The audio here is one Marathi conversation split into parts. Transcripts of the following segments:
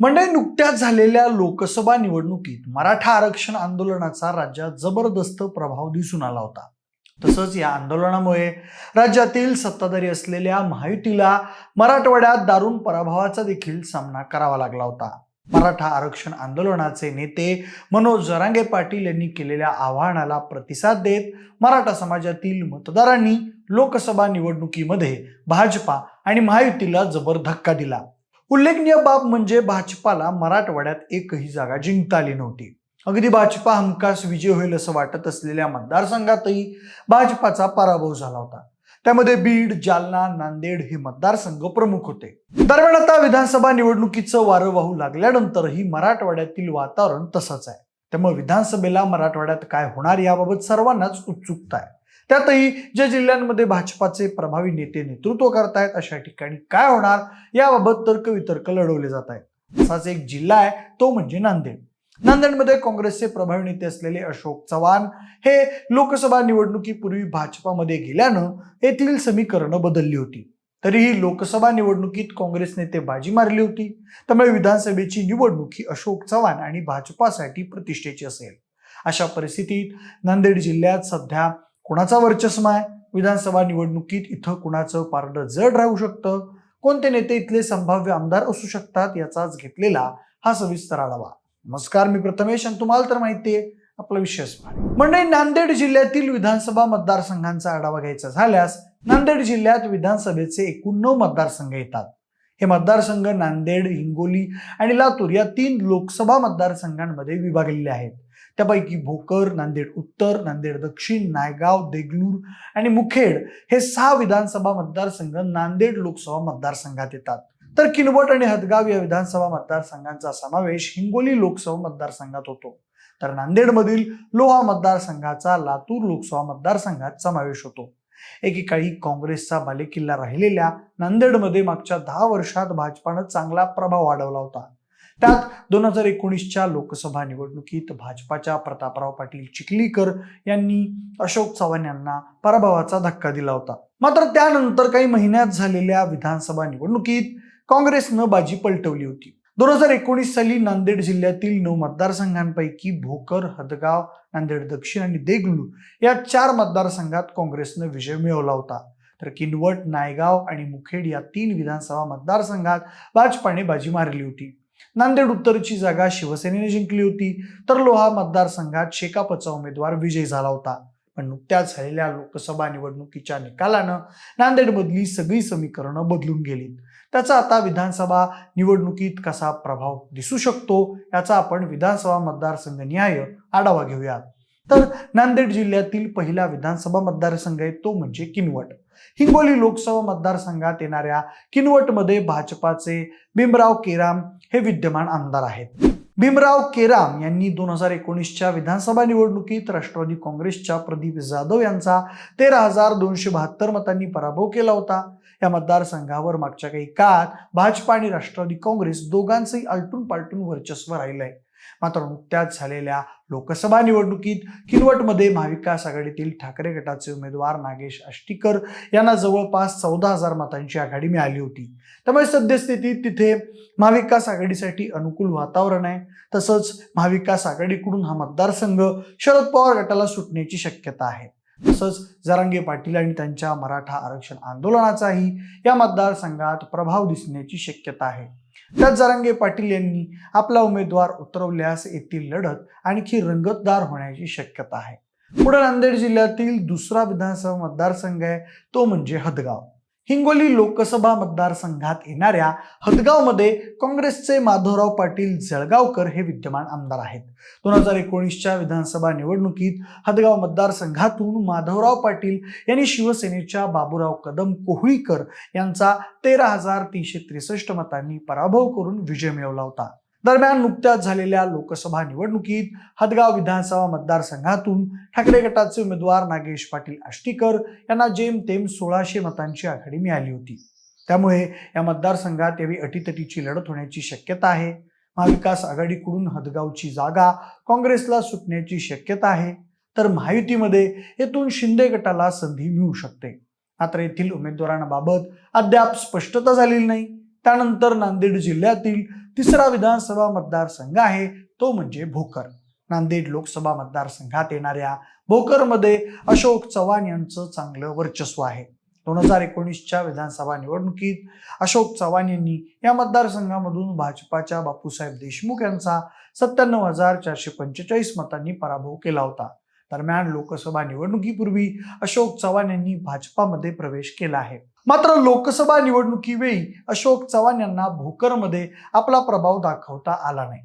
मंडळी नुकत्याच झालेल्या लोकसभा निवडणुकीत मराठा आरक्षण आंदोलनाचा राज्यात जबरदस्त प्रभाव दिसून आला होता. तसंच या आंदोलनामुळे राज्यातील सत्ताधारी असलेल्या महायुतीला मराठवाड्यात दारुण पराभवाचा देखील सामना करावा लागला होता. मराठा आरक्षण आंदोलनाचे नेते मनोज जरांगे पाटील यांनी केलेल्या आव्हानाला प्रतिसाद देत मराठा समाजातील मतदारांनी लोकसभा निवडणुकीमध्ये भाजपा आणि महायुतीला जबर धक्का दिला. उल्लेखनीय बाब म्हणजे भाजपाला मराठवाड्यात एकही जागा जिंकता आली नव्हती. अगदी भाजपा हमखास विजय होईल असं वाटत असलेल्या मतदारसंघातही भाजपाचा पराभव झाला होता. त्यामध्ये बीड जालना नांदेड हे मतदारसंघ प्रमुख होते. दरम्यान आता विधानसभा निवडणुकीचं वारं वाहू लागल्यानंतरही मराठवाड्यातील वातावरण तसंच आहे. त्यामुळे विधानसभेला मराठवाड्यात काय होणार याबाबत सर्वांनाच उत्सुकता आहे. त्यातही ज्या जिल्ह्यांमध्ये भाजपाचे प्रभावी नेते नेतृत्व करतायत अशा ठिकाणी काय होणार? याबाबत तर्कवितर्क लढवले जात आहेत असाच एक जिल्हा आहे तो म्हणजे नांदेड. नांदेडमध्ये काँग्रेसचे प्रभावी नेते असलेले अशोक चव्हाण हे लोकसभा निवडणुकीपूर्वी भाजपामध्ये गेल्यानं येथील समीकरणं बदलली होती. तरीही लोकसभा निवडणुकीत काँग्रेस नेते बाजी मारली होती. त्यामुळे विधानसभेची निवडणूक ही अशोक चव्हाण आणि भाजपासाठी प्रतिष्ठेची असेल. अशा परिस्थितीत नांदेड जिल्ह्यात सध्या कुणाचा वर्चस्व आहे? विधानसभा निवडणुकीत इथं कुणाचं पारडं जड राहू शकतं? कोणते नेते इथले संभाव्य आमदार असू शकतात? याचाच घेतलेला हा सविस्तर आढावा. नमस्कार मी प्रथमेश आणि तुम्हाला तर माहिती आहे आपला विशेष म्हणजे नांदेड जिल्ह्यातील विधानसभा मतदारसंघांचा आढावा घ्यायचा झाल्यास नांदेड जिल्ह्यात विधानसभेचे एकूण नऊ मतदारसंघ येतात. हे मतदारसंघ नांदेड हिंगोली आणि लातूर या तीन लोकसभा मतदारसंघांमध्ये विभागलेले आहेत. त्यापैकी भोकर नांदेड उत्तर नांदेड दक्षिण नायगाव देगलूर आणि मुखेड हे सहा विधानसभा मतदारसंघ नांदेड लोकसभा मतदारसंघात येतात. तर किनवट आणि हदगाव या विधानसभा मतदारसंघांचा समावेश हिंगोली लोकसभा मतदारसंघात होतो. तर नांदेडमधील लोहा मतदारसंघाचा लातूर लोकसभा मतदारसंघात समावेश होतो. एकेकाळी काँग्रेसचा बालेकिल्ला राहिलेल्या नांदेडमध्ये मागच्या दहा वर्षात भाजपानं चांगला प्रभाव वाढवला होता. त्यात दोन हजार एकोणीसच्या लोकसभा निवडणुकीत भाजपाच्या प्रतापराव पाटील चिखलीकर यांनी अशोक चव्हाण यांना पराभवाचा धक्का दिला होता. मात्र त्यानंतर काही महिन्यात झालेल्या विधानसभा निवडणुकीत काँग्रेसनं बाजी पलटवली होती. दोन हजार एकोणीस साली नांदेड जिल्ह्यातील नऊ मतदारसंघांपैकी भोकर हदगाव नांदेड दक्षिण आणि देगलू या चार मतदारसंघात काँग्रेसनं विजय मिळवला होता. तर किनवट नायगाव आणि मुखेड या तीन विधानसभा मतदारसंघात भाजपाने बाजी मारली होती. नांदेड उत्तरची जागा शिवसेनेने जिंकली होती तर लोहा मतदारसंघात शेकापचा उमेदवार विजय झाला होता. पण नुकत्याच झालेल्या लोकसभा निवडणुकीच्या निकालानं नांदेडमधली सगळी समीकरणं बदलून गेलीत. त्याचा आता विधानसभा निवडणुकीत कसा प्रभाव दिसू शकतो याचा आपण विधानसभा मतदारसंघ न्याय आढावा घेऊयात. तर नांदेड जिल्ह्यातील पहिला विधानसभा मतदारसंघ आहे तो म्हणजे किनवट. हिंगोली लोकसभा मतदारसंघात येणाऱ्या किनवटमध्ये भाजपाचे भीमराव केराम हे विद्यमान आमदार आहेत. भीमराव केराम यांनी दोन हजार एकोणीसच्या विधानसभा निवडणुकीत राष्ट्रवादी काँग्रेसच्या प्रदीप जाधव यांचा तेरा हजार दोनशे बहात्तर मतांनी पराभव केला होता. या मतदारसंघावर मागच्या काही काळात भाजपा आणि राष्ट्रवादी काँग्रेस दोघांचंही आलटून पालटून वर्चस्व राहिलंय. मात्र नुकत्याच झालेल्या लोकसभा निवडणुकीत किनवटमध्ये महाविकास आघाडीतील ठाकरे गटाचे उमेदवार नागेश आष्टीकर यांना जवळपास चौदा हजार मतांची आघाडी मिळाली होती. त्यामुळे सद्यस्थितीत तिथे महाविकास आघाडीसाठी अनुकूल वातावरण आहे. तसंच महाविकास आघाडीकडून हा मतदारसंघ शरद पवार गटाला सुटण्याची शक्यता आहे. तसंच जरांगे पाटील आणि त्यांच्या मराठा आरक्षण आंदोलनाचाही या मतदारसंघात प्रभाव दिसण्याची शक्यता आहे. त्यात जरांगे पाटील यांनी आपला उमेदवार उतरवल्यास येथील लढत आणखी रंगतदार होण्याची शक्यता आहे. पुढे नांदेड जिल्ह्यातील दुसरा विधानसभा मतदारसंघ आहे तो म्हणजे हदगाव. हिंगोली लोकसभा मतदारसंघात येणाऱ्या हदगावमध्ये काँग्रेसचे माधवराव पाटील जळगावकर हे विद्यमान आमदार आहेत. दोन हजार एकोणीसच्या विधानसभा निवडणुकीत हदगाव मतदारसंघातून माधवराव पाटील यांनी शिवसेनेच्या बाबूराव कदम कोहळीकर यांचा तेरा हजार तीनशे त्रेसष्ट मतांनी पराभव करून विजय मिळवला होता. दरम्यान नुकत्याच झालेल्या लोकसभा निवडणुकीत हदगाव विधानसभा मतदारसंघातून ठाकरे गटाचे उमेदवार नागेश पाटील आष्टीकर यांना जेमतेम सोळाशे मतांची आघाडी मिळाली होती. त्यामुळे या मतदारसंघात यावेळी अटीतटीची लढत होण्याची शक्यता आहे. महाविकास आघाडीकडून हदगावची जागा काँग्रेसला सुटण्याची शक्यता आहे. तर महायुतीमध्ये येथून शिंदे गटाला संधी मिळू शकते. मात्र येथील उमेदवारांबाबत अद्याप स्पष्टता झालेली नाही. त्यानंतर नांदेड जिल्ह्यातील तिसरा विधानसभा मतदारसंघ आहे तो म्हणजे भोकर. नांदेड लोकसभा मतदारसंघात येणाऱ्या भोकरमध्ये अशोक चव्हाण यांचं चांगलं वर्चस्व आहे. दोन हजार एकोणीसच्या विधानसभा निवडणुकीत अशोक चव्हाण यांनी या मतदारसंघामधून भाजपाच्या बापूसाहेब देशमुख यांचा सत्त्याण्णव हजार चारशे पंचेचाळीस मतांनी पराभव केला होता. दरम्यान लोकसभा निवडणुकीपूर्वी अशोक चव्हाण यांनी भाजपामध्ये प्रवेश केला आहे. मात्र लोकसभा निवडणुकीवेळी अशोक चव्हाण यांना भोकरमध्ये आपला प्रभाव दाखवता आला नाही.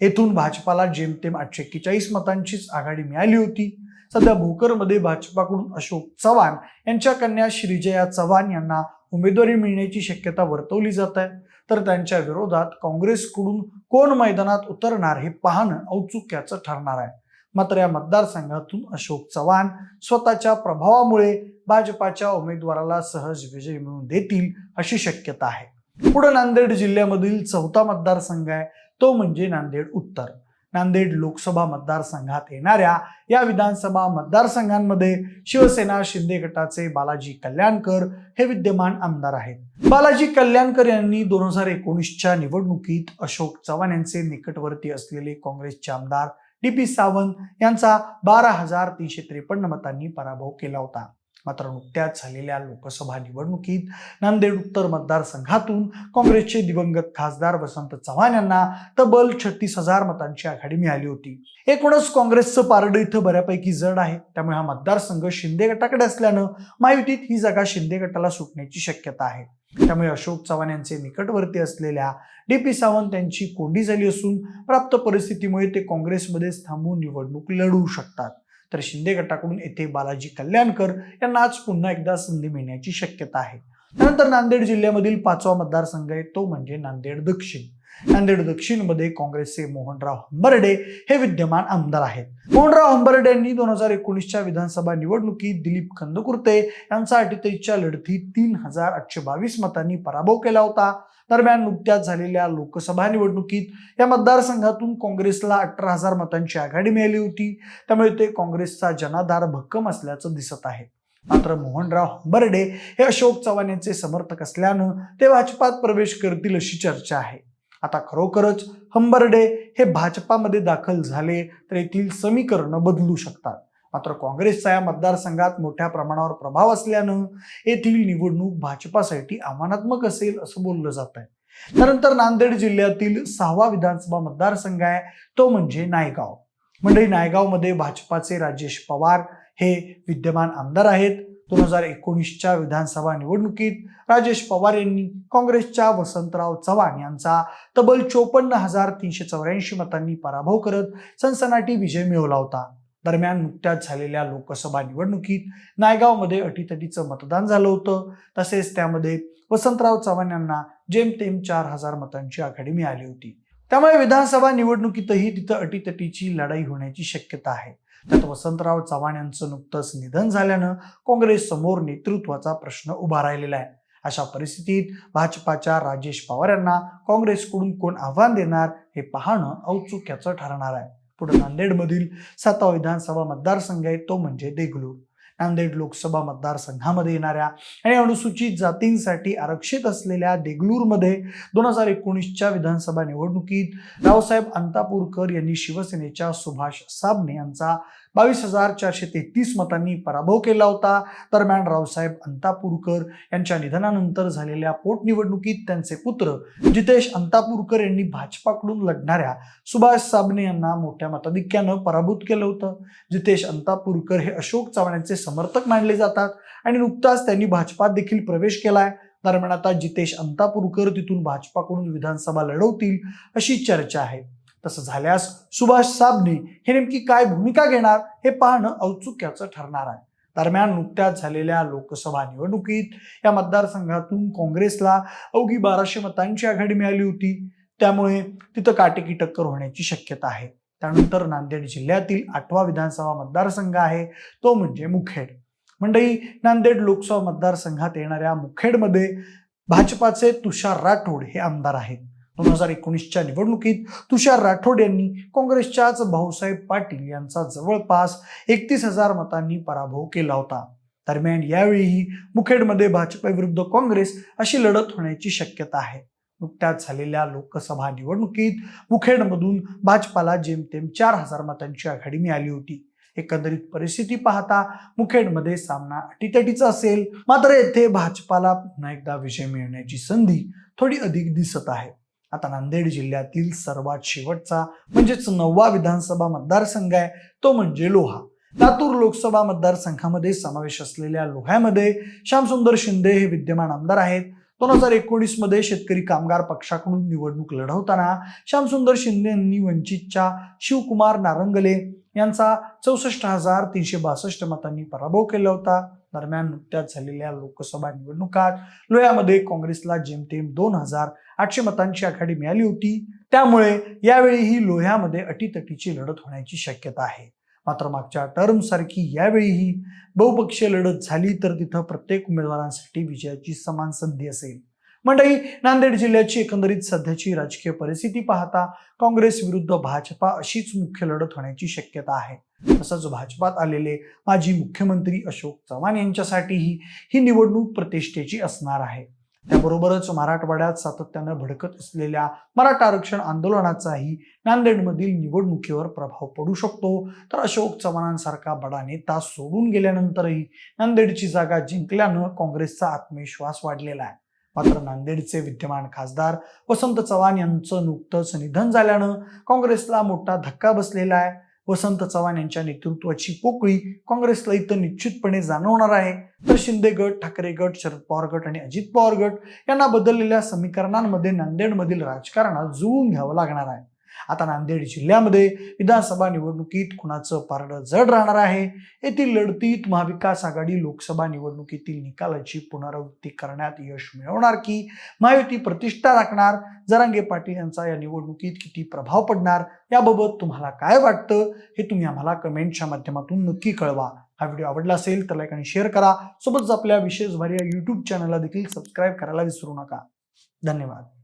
येथून भाजपाला जेमतेम आठशे एक्केचाळीस मतांचीच आघाडी मिळाली होती. सध्या भोकरमध्ये भाजपाकडून अशोक चव्हाण यांच्या कन्या श्रीजया चव्हाण यांना उमेदवारी मिळण्याची शक्यता वर्तवली जात आहे. तर त्यांच्या विरोधात काँग्रेसकडून कोण मैदानात उतरणार हे पाहणं औत्सुक्याचं ठरणार आहे. मात्र या मतदारसंघातून अशोक चव्हाण स्वतःच्या प्रभावामुळे भाजपाच्या उमेदवाराला सहज विजय मिळवून देतील अशी शक्यता आहे. पुढे नांदेड जिल्ह्यामधील चौथा मतदारसंघ आहे. तो म्हणजे नांदेड उत्तर. नांदेड लोकसभा मतदारसंघात येणाऱ्या या विधानसभा मतदारसंघांमध्ये शिवसेना शिंदे गटाचे बालाजी कल्याणकर हे विद्यमान आमदार आहेत. बालाजी कल्याणकर यांनी दोन हजार एकोणीसच्या निवडणुकीत अशोक चव्हाण यांचे निकटवर्ती असलेले काँग्रेसचे आमदार डी पी सावंत यांचा बारा हजार तीनशे त्रेपन्न मतांनी पराभव केला होता. मात्र नुकत्याच झालेल्या लोकसभा निवडणुकीत नांदेड उत्तर मतदारसंघातून काँग्रेसचे दिवंगत खासदार वसंत चव्हाण यांना तब्बल छत्तीस हजार मतांची आघाडी मिळाली होती. एकूणच काँग्रेसचं पारडं इथं बऱ्यापैकी जड आहे. त्यामुळे हा मतदारसंघ शिंदे गटाकडे असल्यानं महायुतीत ही जागा शिंदे गटाला सुटण्याची शक्यता आहे. त्यामुळे अशोक चव्हाण यांचे निकटवर्ती असलेल्या डी पी सावंत यांची कोंडी झाली असून प्राप्त परिस्थितीमुळे ते काँग्रेसमध्येच थांबून निवडणूक लढवू शकतात. तर शिंदे गटाकडून येथे बालाजी कल्याणकर यांना आज पुन्हा एकदा संधी मिळण्याची शक्यता आहे. त्यानंतर नांदेड जिल्ह्यामधील पाचवा मतदारसंघ आहे तो म्हणजे नांदेड दक्षिण. नांदेड दक्षिणमध्ये काँग्रेसचे मोहनराव हंबर्डे हे विद्यमान आमदार आहेत. मोहनराव हंबर्डे यांनी दोन हजार एकोणीसच्या विधानसभा निवडणुकीत दिलीप कंदकुर्ते यांचा अठ्ठेचाळीसच्या लढतीत तीन हजार आठशे बावीस मतांनी पराभव केला होता. दरम्यान नुकत्याच झालेल्या लोकसभा निवडणुकीत या मतदारसंघातून काँग्रेसला अठरा हजार मतांची आघाडी मिळाली होती. त्यामुळे ते काँग्रेसचा जनाधार भक्कम असल्याचं दिसत आहे. मात्र मोहनराव हंबर्डे हे अशोक चव्हाण यांचे समर्थक असल्यानं ते भाजपात प्रवेश करतील अशी चर्चा आहे. आता खरोखरच हंबर्डे हे भाजपामध्ये दाखल झाले तर येथील समीकरणं बदलू शकतात. मात्र काँग्रेसचा या मतदारसंघात मोठ्या प्रमाणावर प्रभाव असल्यानं येथील निवडणूक भाजपासाठी आव्हानात्मक असेल असं बोललं जात आहे त्यानंतर नांदेड जिल्ह्यातील सहावा विधानसभा मतदारसंघ आहे तो म्हणजे नायगाव. मंडळी नायगावमध्ये भाजपाचे राजेश पवार हे विद्यमान आमदार आहेत. दोन हजार एकोणीसच्या विधानसभा निवडणुकीत राजेश पवार यांनी काँग्रेसच्या वसंतराव चव्हाण यांचा तब्बल चोपन्न हजार तीनशे चौऱ्याऐंशी मतांनी पराभव करत सनसनाटी विजय मिळवला होता. दरम्यान नुकत्याच झालेल्या लोकसभा निवडणुकीत नायगावमध्ये अटीतटीचं मतदान झालं होतं. तसेच त्यामध्ये वसंतराव चव्हाण यांना जेमतेम चार हजार मतांची आघाडी मिळाली होती. त्यामुळे विधानसभा निवडणुकीतही तिथं अटीतटीची लढाई होण्याची शक्यता आहे. त्यात वसंतराव चव्हाण यांचं नुकतंच निधन झाल्यानं काँग्रेस समोर नेतृत्वाचा प्रश्न उभा राहिलेला आहे. अशा परिस्थितीत भाजपाच्या राजेश पवार यांना काँग्रेसकडून कोण आव्हान देणार हे पाहणं औत्सुक्याचं ठरणार आहे. पुढे नांदेडमधील सातवा विधानसभा मतदारसंघ आहे तो म्हणजे देगलूर. नांदेड लोकसभा मतदारसंघामध्ये येणाऱ्या आणि अनुसूचित जातींसाठी आरक्षित असलेल्या देगलूरमध्ये दोन हजार एकोणीसच्या विधानसभा निवडणुकीत रावसाहेब अंतापूरकर यांनी शिवसेनेच्या सुभाष साबणे यांचा बावीस हजार चारशे तेहतीस मतांनी पराभव केला होता. दरम्यान रावसाहेब अंतापूरकर यांच्या निधनानंतर झालेल्या पोटनिवडणुकीत त्यांचे पुत्र जितेश अंतापूरकर यांनी भाजपाकडून लढणाऱ्या सुभाष साबणे यांना मोठ्या मताधिक्यानं पराभूत केलं होतं. जितेश अंतापूरकर हे अशोक चव्हाण यांचे समर्थक मानले जातात. आणि नुकताच त्यांनी भाजपात देखील प्रवेश केलाय. दरम्यान आता जितेश अंतापूरकर तिथून भाजपाकडून विधानसभा लढवतील अशी चर्चा आहे. तसं झाल्यास सुभाष साबणे हे नेमकी काय भूमिका घेणार हे पाहणं औत्सुक्याचं ठरणार आहे. दरम्यान नुकत्याच झालेल्या लोकसभा निवडणुकीत या मतदारसंघातून काँग्रेसला अवघी बाराशे मतांची आघाडी मिळाली होती. त्यामुळे तिथं काटेकी टक्कर होण्याची शक्यता आहे. त्यानंतर नांदेड जिल्ह्यातील आठवा विधानसभा मतदारसंघ आहे तो म्हणजे मुखेड. मंडळी नांदेड लोकसभा मतदारसंघात येणाऱ्या मुखेडमध्ये भाजपाचे तुषार राठोड हे आमदार आहेत. दोन हजार एकोणीसच्या निवडणुकीत तुषार राठोड यांनी काँग्रेसच्याच भाऊसाहेब पाटील यांचा जवळपास एकतीस हजार मतांनी पराभव केला होता. दरम्यान यावेळीही मुखेडमध्ये भाजपा विरुद्ध काँग्रेस अशी लढत होण्याची शक्यता आहे. नुकत्याच झालेल्या लोकसभा निवडणुकीत मुखेडमधून भाजपाला जेमतेम चार हजार मतांची आघाडी मिळाली होती. एकंदरीत परिस्थिती पाहता मुखेडमध्ये सामना अटीतटीचा असेल मात्र येथे भाजपाला पुन्हा एकदा विजय मिळण्याची संधी थोडी अधिक दिसत आहे. आता नांदेड जिल्ह्यातील सर्वात शेवटचा म्हणजेच नववा विधानसभा मतदारसंघ आहे तो म्हणजे लोहा. लातूर लोकसभा मतदारसंघामध्ये समावेश असलेल्या लोह्यामध्ये श्यामसुंदर शिंदे हे विद्यमान आमदार आहेत. दोन हजार एकोणीसमध्ये शेतकरी कामगार पक्षाकडून निवडणूक लढवताना श्यामसुंदर शिंदे यांनी वंचितच्या शिवकुमार नारंगले यांचा चौसष्ट हजार तीनशे बासष्ट मतांनी पराभव केला होता. दरम्यान नुकत्याच झालेल्या लोकसभा निवडणुकात लोह्यामध्ये काँग्रेसला जेमतेम दोन हजार आठशे मतांची आघाडी मिळाली होती. त्यामुळे यावेळीही लोह्यामध्ये अटीतटीची लढत होण्याची शक्यता आहे. मात्र मागच्या टर्मसारखी यावेळीही बहुपक्षीय लढत झाली तर तिथं प्रत्येक उमेदवारांसाठी विजयाची समान संधी असेल. मंडळी नांदेड जिल्ह्याची एकंदरीत सध्याची राजकीय परिस्थिती पाहता काँग्रेस विरुद्ध भाजपा अशीच मुख्य लढत होण्याची शक्यता आहे. तसंच भाजपात आलेले माजी मुख्यमंत्री अशोक चव्हाण यांच्यासाठीही ही निवडणूक प्रतिष्ठेची असणार आहे. त्याबरोबरच मराठवाड्यात सातत्यानं भडकत असलेल्या मराठा आरक्षण आंदोलनाचाही नांदेडमधील निवडणुकीवर प्रभाव पडू शकतो. तर अशोक चव्हाणांसारखा बडा नेता सोडून गेल्यानंतरही नांदेडची जागा जिंकल्यानं काँग्रेसचा आत्मविश्वास वाढलेला आहे. मात्र नांदेडचे विद्यमान खासदार वसंत चव्हाण यांचं नुकतंच निधन झाल्यानं काँग्रेसला मोठा धक्का बसलेला आहे. वसंत चव्हाण यांच्या नेतृत्वाची पोकळी काँग्रेसला इथं निश्चितपणे जाणवणार आहे. तर शिंदे गट ठाकरे गट शरद पवार गट आणि अजित पवार गट यांना बदललेल्या समीकरणांमध्ये नांदेडमधील राजकारणात जुळून घ्यावं लागणार आहे. आता नांदेड जिल्ह्यामध्ये विधानसभा निवडणुकीत कुणाचं पारडं जड राहणार आहे? येथील लढतीत महाविकास आघाडी लोकसभा निवडणुकीतील निकालाची पुनरावृत्ती करण्यात यश मिळवणार की महायुती प्रतिष्ठा राखणार? जरांगे पाटील यांचा या निवडणुकीत किती प्रभाव पडणार? याबाबत तुम्हाला काय वाटतं? हे तुम्ही आम्हाला कमेंटच्या माध्यमातून नक्की कळवा. हा व्हिडिओ आवडला असेल तर लाईक आणि शेअर करा. सोबतच आपल्या विशेष भारी या यूट्यूब चॅनलला देखील सबस्क्राईब करायला विसरू नका. धन्यवाद.